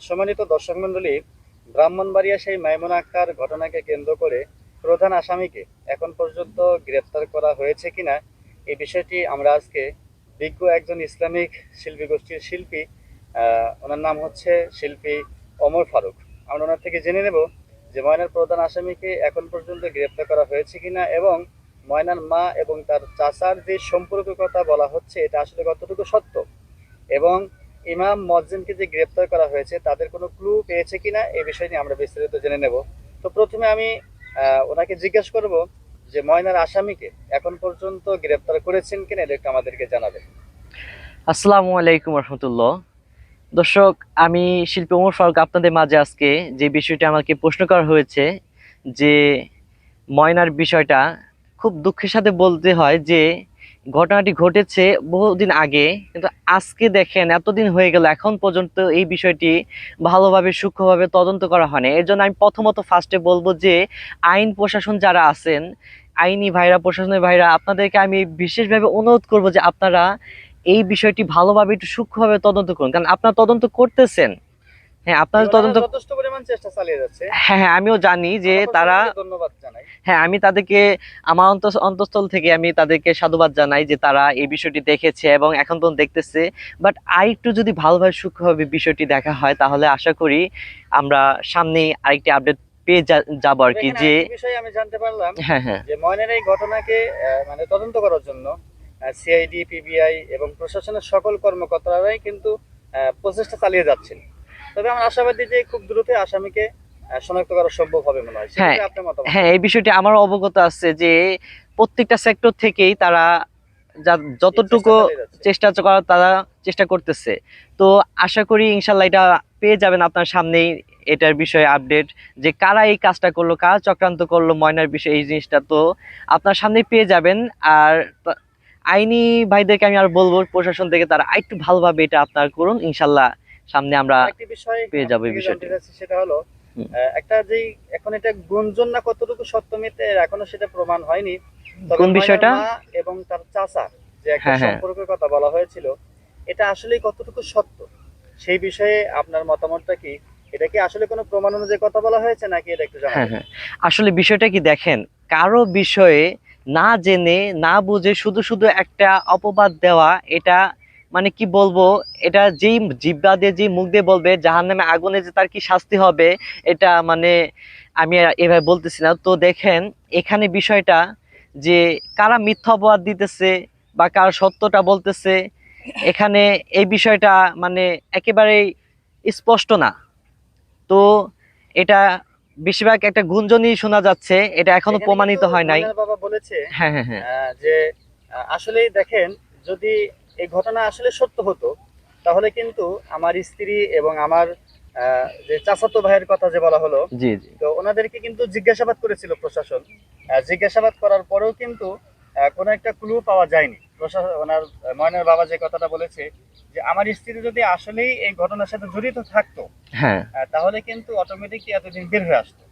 সম্মানিত দর্শক মন্ডলী ব্রাহ্মণবাড়িয়া সেই মাইমুনা আক্তার ঘটনাকে কেন্দ্র করে প্রধান আসামিকে এখন পর্যন্ত গ্রেপ্তার করা হয়েছে কিনা, এই বিষয়টি আমরা আজকে বিজ্ঞ একজন ইসলামিক শিল্পী গোষ্ঠীর শিল্পী ওনার নাম হচ্ছে শিল্পী অমর ফারুক। আমরা ওনার থেকে জেনে নেব যে ময়নার প্রধান আসামিকে এখন পর্যন্ত গ্রেপ্তার করা হয়েছে কিনা এবং ময়নার মা এবং তার চাচার যে সম্পর্কের কথা বলা হচ্ছে, এটা আসলে কতটুকু সত্য এবং ইমাম মজ্জিমকে যে গ্রেপ্তার করা হয়েছে, তাদের কোনো ক্লু পেয়েছে কিনা এই বিষয় নিয়ে আমরা বিস্তারিত জেনে নেব। তো প্রথমে আমি ওনাকে জিজ্ঞেস করব যে ময়নার আসামিকে এখন পর্যন্ত গ্রেপ্তার করেছেন কিনা, এটা একটু আমাদেরকে জানাবেন। আসসালামু আলাইকুম রহমতুল্লাহ। দর্শক, আমি শিল্পী ওমর ফারুক আপনাদের মাঝে আজকে যে বিষয়টি আমাকে প্রশ্ন করা হয়েছে, যে ময়নার বিষয়টা খুব দুঃখের সাথে বলতে হয় যে ঘটনাটি ঘটেছে বহুদিন আগে, কিন্তু আজকে দেখেন এতদিন হয়ে গেল, এখন পর্যন্ত এই বিষয়টি ভালোভাবে, সূক্ষ্মভাবে তদন্ত করা হয়নি। এর জন্য আমি প্রথমত ফার্স্টে বলব যে, আইন প্রশাসন যারা আছেন, আইনি ভাইরা, প্রশাসনের ভাইরা, আপনাদেরকে আমি বিশেষভাবে অনুরোধ করব যে আপনারা এই বিষয়টি ভালোভাবে, একটু সূক্ষ্মভাবে তদন্ত করুন। কারণ আপনারা তদন্ত করতেছেন হ্যাঁ আপনারা তদন্ত যথেষ্ট পরিমাণ চেষ্টা চালিয়ে যাচ্ছে। হ্যাঁ হ্যাঁ আমিও জানি যে তারা ধন্যবাদ জানাই। হ্যাঁ আমি তাদেরকে আমার অন্ত অন্তঃস্থল থেকে আমি তাদেরকে সাধুবাদ জানাই যে তারা এই বিষয়টি দেখেছে এবং এখন পর্যন্ত দেখতেছে। বাট আরেকটু যদি ভালোভাবে সূক্ষ্মভাবে বিষয়টি দেখা হয় তাহলে আশা করি আমরা সামনে আরেকটি আপডেট পেয়ে যাব আর কি যে বিষয় আমি জানতে পারলাম হ্যাঁ হ্যাঁ। যে ময়নের এই ঘটনাকে মানে তদন্ত করার জন্য সিআইডি পিবিআই এবং প্রশাসনের সকল কর্মকর্তারাই কিন্তু প্রচেষ্টা চালিয়ে যাচ্ছেন। তবে আমরা আশাবাদী যে খুব দ্রুত আসামিকে শনাক্ত করা সম্ভব হবে মনে হয়। হ্যাঁ, হ্যাঁ এই বিষয়টি আমার অবগত আছে যে প্রত্যেকটা সেক্টর থেকেই তারা যতটুকু চেষ্টা করার তারা চেষ্টা করতেছে। তো আশা করি ইনশাল্লাহ এটা পেয়ে যাবেন আপনার সামনেই এটার বিষয়ে আপডেট যে কারা এই কাজটা করল কারা চক্রান্ত করল ময়নার বিষয়ে এই জিনিসটা তো আপনার সামনেই পেয়ে যাবেন। আর আইনি ভাইদেরকে আমি আর বলব প্রশাসন থেকে তারা আরেকটু ভালোভাবে এটা আপনার করুন ইনশাল্লাহ সামনে আমরা পেয়ে যাব এই বিষয়টি। সেটা হলো একটা যে এখন এটা গুঞ্জন না কতটুকু সত্য মিথ্যে এখনও সেটা প্রমাণ হয়নি কোন বিষয়টা? এবং তার চাচা যে একটা হ্যাঁ, হ্যাঁ। সম্পর্কের কথা বলা হয়েছিল এটা আসলে কতটুকু সত্য সেই বিষয়ে আপনার মতামতটা কি এটা কি আসলে কোনো প্রমাণ অনুযায়ী কথা বলা হয়েছে নাকি এটা একটু জানাবেন হ্যাঁ আসলে বিষয়টা কি দেখেন কারও বিষয়ে না জেনে না বুঝে শুধু শুধু একটা অপবাদ দেওয়া এটা মানে কি বলব এটা যেই জিব্বা দিয়ে যেই মুখ দিয়ে বলবে জাহান নামে আগুনে যে তার কি শাস্তি হবে এটা মানে আমি এভাবে বলতেছি না। তো দেখেন এখানে বিষয়টা যে কারা মিথ্যা অপবাদ দিতেছে বা কার সত্যটা বলতেছে এখানে এই বিষয়টা মানে একেবারেই স্পষ্ট না। তো এটা বেশিরভাগ একটা গুঞ্জনই শোনা যাচ্ছে এটা এখনও প্রমাণিত হয় নাই। বাবা বলেছে হ্যাঁ হ্যাঁ হ্যাঁ। যে আসলেই দেখেন যদি এই ঘটনা আসলে সত্য হতো। তাহলে কিন্তু আমার স্ত্রী এবং আমার যে চাচাতো ভাইয়ের কথা যে বলা হলো জি জি। তো ওনাদেরকে কিন্তু জিজ্ঞাসাবাদ করেছিল প্রশাসন। জিজ্ঞাসাবাদ করার পরেও কিন্তু কোনো একটা ক্লু পাওয়া যায়নি। প্রশাসন ওনার ময়নার বাবা যে কথাটা বলেছে যে আমার স্ত্রী যদি আসলেই এই ঘটনার সাথে জড়িত থাকতো হ্যাঁ। তাহলে কিন্তু অটোমেটিকলি এতদিন বের হয়ে আসতো।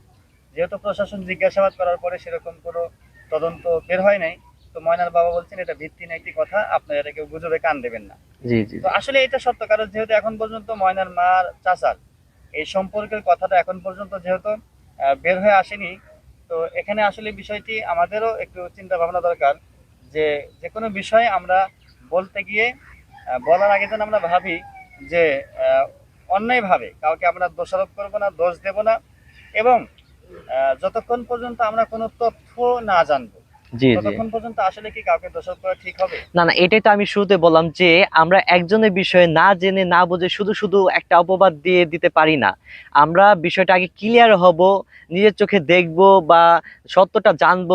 যেহেতু প্রশাসন জিজ্ঞাসাবাদ করার পরে সেরকম কোনো তদন্ত বের হয় নাই তো ময়নার বাবা বলছেন এটা ভিত্তিহীন একটি কথা? আপনারা এটা কেউ গুজবে কান দেবেন না। জি জি তো আসলে এটা সত্য কারণ যেহেতু এখন পর্যন্ত ময়নার মার চাচার এই সম্পর্কের কথাটা এখন পর্যন্ত যেহেতু বের হয়ে আসেনি তো এখানে আসলে বিষয়টি আমাদেরও একটু চিন্তা ভাবনা দরকার যে যে কোনো বিষয় আমরা বলতে গিয়ে বলার আগে যেন আমরা ভাবি যে অন্যায়ভাবে কাউকে আমরা দোষারোপ করব না দোষ দেব না এবং যতক্ষণ পর্যন্ত আমরা কোনো তথ্য না জানব জি জি। পর্যন্ত আসলে কি কাউকে দোষারোপ করা ঠিক হবে? না না এটাই তো আমি শুরুতে বললাম যে আমরা একজনের বিষয়ে না জেনে না বুঝে শুধু শুধু একটা অপবাদ দিয়ে দিতে পারি না। আমরা বিষয়টা আগে ক্লিয়ার হব নিজের চোখে দেখব বা সত্যটা জানব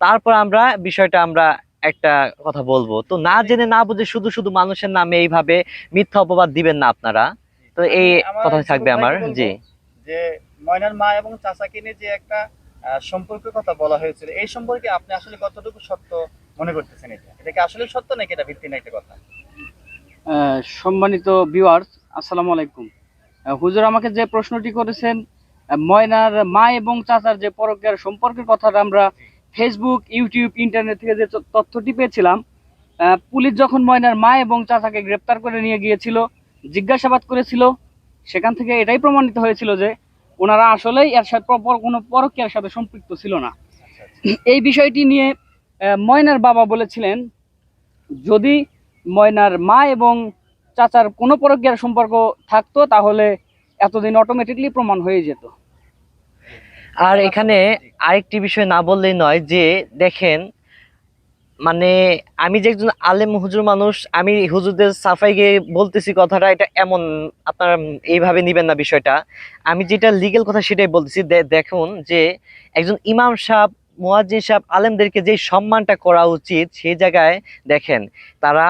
তারপর আমরা বিষয়টা আমরা একটা কথা বলব। তো না জেনে না বুঝে শুধু শুধু মানুষের নামে এইভাবে মিথ্যা অপবাদ দিবেন না আপনারা। তো এই কথা থাকবে আমার জি। যে ময়নার মা এবং চাচাকে নিয়ে যে একটা সম্পর্কের কথা বলা হয়েছিল। এই সম্পর্কে আপনি আসলে কতটুকু সত্য মনে করতেছেন এটা? এটা কি আসলে সত্য নাকি এটা ভিত্তি না একটা কথা সম্মানিত ভিউয়ার্স আসসালামু আলাইকুম। হুজুর আমাকে যে প্রশ্নটি করেছেন ময়নার মা এবং চাচার যে পরকের সম্পর্কের কথাটা আমরা ফেসবুক ইউটিউব ইন্টারনেট থেকে যে তথ্যটি পেয়েছিলাম আহ, পুলিশ যখন ময়নার মা এবং চাচাকে গ্রেপ্তার করে নিয়ে গিয়েছিল জিজ্ঞাসাবাদ করেছিল সেখান থেকে এটাই প্রমাণিত হয়েছিল যে ওনারা আসলেই এর সাথে পর- কোনো পরকীয়ার সাথে সম্পৃক্ত ছিল না। এই বিষয়টি নিয়ে ময়নার বাবা বলেছিলেন, যদি ময়নার মা এবং চাচার কোনো পরকীয়ার সম্পর্ক থাকতো, তাহলে এতদিন অটোমেটিকলি প্রমাণ হয়ে যেত। আর এখানে আরেকটি বিষয় না বললেই নয় যে, দেখেন মানে আমি যে একজন আলেম হুজুর মানুষ আমি হুজুরদের সাফাই গিয়ে বলতেছি কথাটা এটা এমন আপনারা এইভাবে নিবেন না বিষয়টা আমি যেটা লিগেল কথা সেটাই বলতেছি দেখুন যে একজন ইমাম সাহেব মুয়াজ্জিন সাহেব আলেমদেরকে যে সম্মানটা করা উচিত সেই জায়গায় দেখেন তারা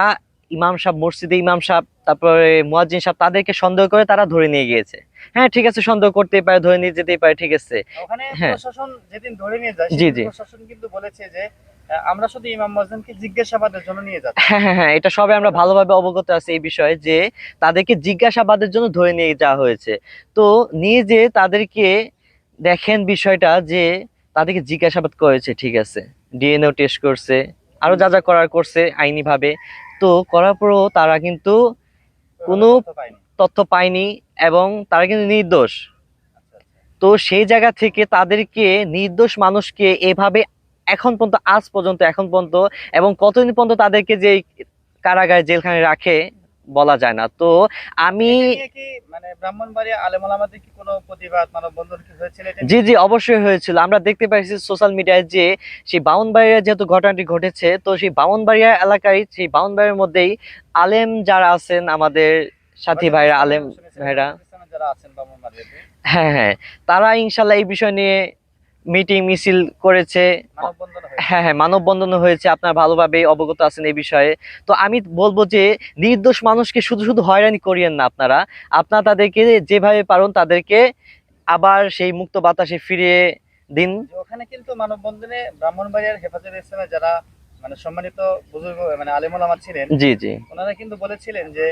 ইমাম সাহেব মসজিদে ইমাম সাহেব তারপরে মুয়াজ্জিন সাহেব তাদেরকে সন্দেহ করে তারা ধরে নিয়ে গিয়েছে হ্যাঁ ঠিক আছে সন্দেহ করতেই পারে ধরে নিয়ে যেতেই পারে ঠিক আছে ওখানে হ্যাঁ। প্রশাসন যেদিন ধরে নিয়ে যায় জি, জি। প্রশাসন কিন্তু বলেছে যে আমরা শুধু ইমাম মসজিদকে জিজ্ঞাসাবাদের জন্য নিয়ে যাচ্ছি। হ্যাঁ হ্যাঁ হ্যাঁ এটা সবাই আমরা ভালোভাবে অবগত আছি এই বিষয়ে যে তাদেরকে জিজ্ঞাসাবাদের জন্য ধরে নিয়ে যাওয়া হয়েছে। তো নিয়ে যে তাদেরকে দেখেন বিষয়টা যে তাদেরকে জিজ্ঞাসাবাদ করেছে ঠিক আছে। ডিএনএ টেস্ট করছে আরও যা যা করার করছে আইনি ভাবে তো করার পরও তারা কিন্তু কোনো তথ্য পায়নি এবং তারা কিন্তু নির্দোষ। আচ্ছা, আচ্ছা। তো সেই জায়গা থেকে তাদেরকে নির্দোষ মানুষকে এভাবে এখন পর্যন্ত আজ পর্যন্ত এখন পর্যন্ত এবং কতদিন পর্যন্ত তাদেরকে যে কারাগারে জেলখানে রাখে বলা যায় না। তো আমি মানে? জি জি অবশ্যই হয়েছিল। আমরা দেখতে পাইছি সোশ্যাল মিডিয়ায় যে সেই বাউনবাড়িয়া যেহেতু ঘটনাটি ঘটেছে তো সেই বাউনবাড়িয়া এলাকায় সেই বাউনবাড়ির মধ্যেই আলেম যারা আছেন আমাদের সাথী ভাইরা আলেম ভাইরা যারা হ্যাঁ হ্যাঁ তারা ইনশাল্লাহ এই বিষয় নিয়ে মিটিং মিছিল করেছে। হ্যাঁ হ্যাঁ মানববন্ধন হয়েছে। আপনার ভালোভাবে অবগত আছেন এই বিষয়ে। তো আমি বলব যে নির্দোষ মানুষকে শুধু শুধু হয়রানি করিয়েন না আপনারা। আপনারা তাদেরকে যেভাবে পারেন তাদেরকে আবার সেই মুক্ত বাতাসে ফিরিয়ে দিন। ওখানে কিন্তু মানববন্ধনে ব্রাহ্মণবাড়িয়ার হেফাজত ইসলামে যারা মানে সম্মানিত বুজুর্গ মানে আলেম ওলামা ছিলেন জি জি। ওনারা কিন্তু বলেছিলেন যে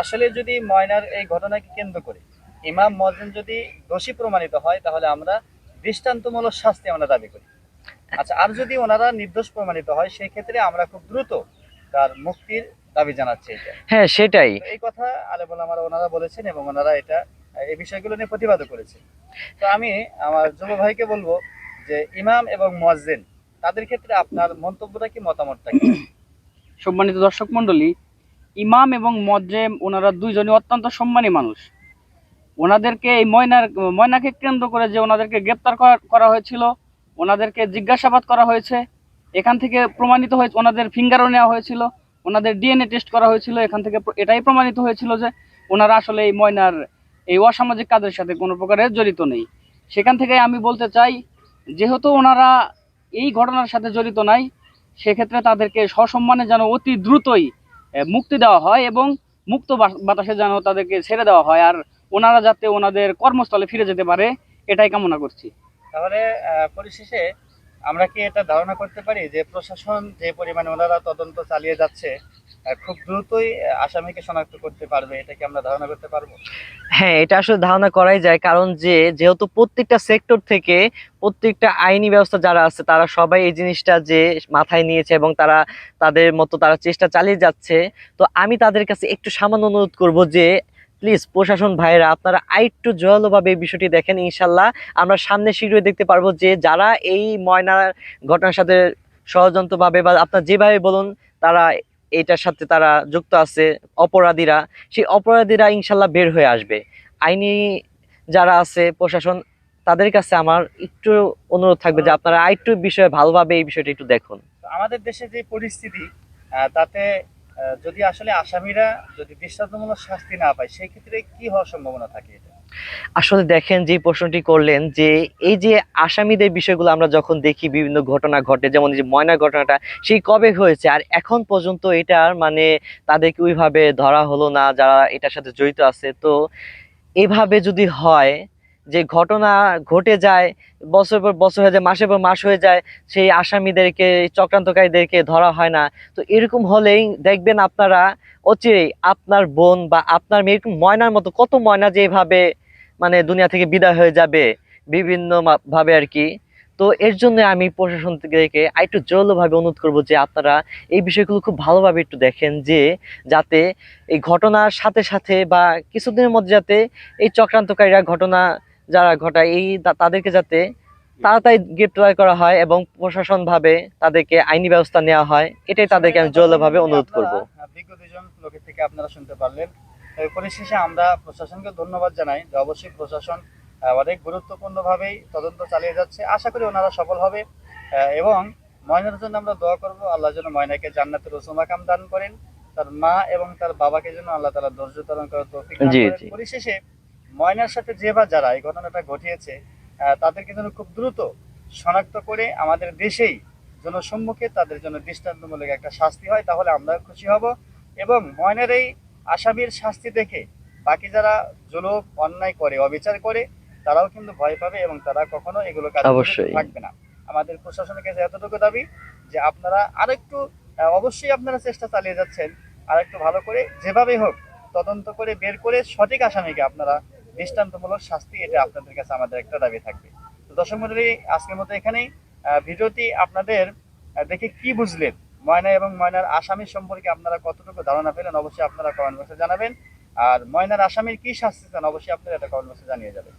আসলে যদি ময়নার এই ঘটনাকে কেন্দ্র করে ইমাম মসজিদ যদি দোষী প্রমাণিত হয় তাহলে আমরা দৃষ্টান্তমূলক শাস্তি আমরা দাবি করি। আচ্ছা আর যদি ওনারা নির্দোষ প্রমাণিত হয় সেই ক্ষেত্রে আমরা খুব দ্রুত তার মুক্তির দাবি জানাচ্ছি এটা। হ্যাঁ সেটাই। এই কথা আলেবুল আমার ওনারা বলেছেন এবং ওনারা এটা এই বিষয়গুলো নিয়ে প্রতিবাদও করেছে তো আমি আমার যুব ভাইকে বলব যে ইমাম এবং মুয়াজ্জিন তাদের ক্ষেত্রে আপনার মন্তব্যটা কি মতামতটা কি? সম্মানিত দর্শক মণ্ডলী ইমাম এবং মজ্জেম ওনারা দুইজনই অত্যন্ত সম্মানী মানুষ। ওনাদেরকে এই ময়নার, ময়নাকে কেন্দ্র করে যে ওনাদেরকে গ্রেপ্তার করা- হয়েছিল, ওনাদেরকে জিজ্ঞাসাবাদ করা হয়েছে, এখান থেকে প্রমাণিত হয়েছে, ওনাদের ফিঙ্গারও নেওয়া হয়েছিল, ওনাদের ডিএনএ টেস্ট করা হয়েছিল, এখান থেকে এটাই প্রমাণিত হয়েছিল যে ওনারা আসলে এই ময়নার, এই অসামাজিক কাজের সাথে কোনো প্রকারে জড়িত নেই। সেখান থেকে আমি বলতে চাই, যেহেতু ওনারা এই ঘটনার সাথে জড়িত নাই, সেক্ষেত্রে তাদেরকে সসম্মানে যেন অতি দ্রুতই মুক্তি দেওয়া হয় এবং মুক্ত বাতাসে যেন তাদেরকে ছেড়ে দেওয়া হয়। আর ওনারা যাতে ওনাদের কর্মস্থলে ফিরে যেতে পারে এটাই কামনা করছি। তাহলে আহ, পরিশেষে আমরা কি এটা ধারণা করতে পারি যে প্রশাসন যে পরিমাণে ওনারা তদন্ত চালিয়ে যাচ্ছে খুব দ্রুতই আসামিকে শনাক্ত করতে পারবে এটা কি আমরা ধারণা করতে পারব? হ্যাঁ এটা আসলে ধারণা করাই যায় কারণ যে যেহেতু প্রত্যেকটা সেক্টর থেকে প্রত্যেকটা আইনি ব্যবস্থা যারা আছে তারা সবাই এই জিনিসটা যে মাথায় নিয়েছে এবং তারা তাদের মতো তারা চেষ্টা চালিয়ে যাচ্ছে। তো আমি তাদের কাছে একটু সামান্য অনুরোধ করব যে প্লিজ প্রশাসন ভাইরা আপনারা আরেকটু জোরালোভাবে এই বিষয়টি দেখেন ইনশাল্লাহ। আমরা সামনে শীঘ্রই দেখতে পারব যে যারা এই ময়নার ঘটনার সাথে ষড়যন্ত্রভাবে বা আপনার যেভাবে বলুন, তারা এটার সাথে তারা যুক্ত আছে, অপরাধীরা। সেই অপরাধীরা ইনশাল্লাহ বের হয়ে আসবে। আইনি যারা আছে প্রশাসন, তাদের কাছে আমার একটু অনুরোধ থাকবে যে আপনারা আরেকটু বিষয়ে ভালোভাবে এই বিষয়টি একটু দেখুন। আমাদের দেশে যে পরিস্থিতি তাতে যদি আসলে আসামিরা যদি দৃষ্টান্তমূলক শাস্তি না পায় সেই ক্ষেত্রে কি হওয়ার সম্ভাবনা থাকে আসলে দেখেন, যে প্রশ্নটি করলেন যে এই যে আসামিদের বিষয়গুলো আমরা যখন দেখি, বিভিন্ন ঘটনা ঘটে, যেমন যে ময়নার ঘটনাটা, সেই কবে হয়েছে? আর এখন পর্যন্ত এটার মানে তাদেরকে ওইভাবে ধরা হলো না, যারা এটার সাথে জড়িত আছে। তো এভাবে যদি হয় যে ঘটনা ঘটে যায়, বছর পর বছর হয়ে যায়, মাসের পর মাস হয়ে যায়, সেই আসামিদেরকে চক্রান্তকারীদেরকে ধরা হয় না। তো এরকম হলেই দেখবেন আপনারা অচিরেই আপনার বোন বা আপনার মেয়ে, এরকম ময়নার মতো, কত ময়না যে এভাবে মানে দুনিয়া থেকে বিদায় হয়ে যাবে, বিভিন্ন ভাবে আর কি। তো এর জন্য আমি প্রশাসন থেকে একটু জোরালোভাবে অনুরোধ করব যে আপনারা এই বিষয়গুলো খুব ভালোভাবে একটু দেখেন যে, যাতে এই ঘটনার সাথে সাথে বা কিছুদিনের মধ্যে যাতে এই চক্রান্তকারীরা ঘটনা যারা ঘটায় এই তাদেরকে যাতে তাড়াতাড়ি গ্রেপ্তার করা হয় এবং প্রশাসন ভাবে তাদেরকে আইনি ব্যবস্থা নেওয়া হয় এটাই তাদেরকে আমি জোরালোভাবে অনুরোধ করব। বিজ্ঞ দুজন লোকের থেকে আপনারা শুনতে পারলেন। পরিশেষে আমরা প্রশাসনকে ধন্যবাদ জানাই যে অবশ্যই প্রশাসন অনেক গুরুত্বপূর্ণভাবেই তদন্ত চালিয়ে যাচ্ছে। আশা করি ওনারা সফল হবে। এবং ময়নার জন্য আমরা দোয়া করব আল্লাহ যেন ময়নাকে জান্নাতের রসুমাকাম দান করেন। তার মা এবং তার বাবাকে যেন আল্লাহ তালা ধৈর্য ধারণ করার তৌফিক। পরিশেষে ময়নার সাথে যে বা যারা এই ঘটনাটা ঘটিয়েছে তাদেরকে যেন খুব দ্রুত শনাক্ত করে আমাদের দেশেই জনসম্মুখে তাদের জন্য দৃষ্টান্তমূলক একটা শাস্তি হয় তাহলে আমরা খুশি হব এবং ময়নার এই আসামির শাস্তি দেখে বাকি যারা জুলুম অন্যায় করে অবিচার করে তারাও কিন্তু ভয় পাবে এবং তারা কখনো এগুলো কাজ অবশ্যই। থাকবে না আমাদের প্রশাসনের কাছে এতটুকু দাবি যে আপনারা আরেকটু অবশ্যই আপনারা চেষ্টা চালিয়ে যাচ্ছেন আরেকটু ভালো করে যেভাবেই হোক তদন্ত করে বের করে সঠিক আসামিকে আপনারা দৃষ্টান্তমূলক শাস্তি এটা আপনাদের কাছে আমাদের একটা দাবি থাকবে। তো দর্শক মন্ডলী, আজকের মতো এখানেই। ভিডিওটি আপনাদের দেখে কি বুঝলেন? ময়না এবং ময়নার আসামি সম্পর্কে আপনারা কতটুকু ধারণা পেলেন অবশ্যই আপনারা কমেন্ট বক্সে জানাবেন। আর ময়নার আসামির কি শাস্তি চান অবশ্যই আপনারা এটা কমেন্ট বক্সে জানিয়ে যাবেন।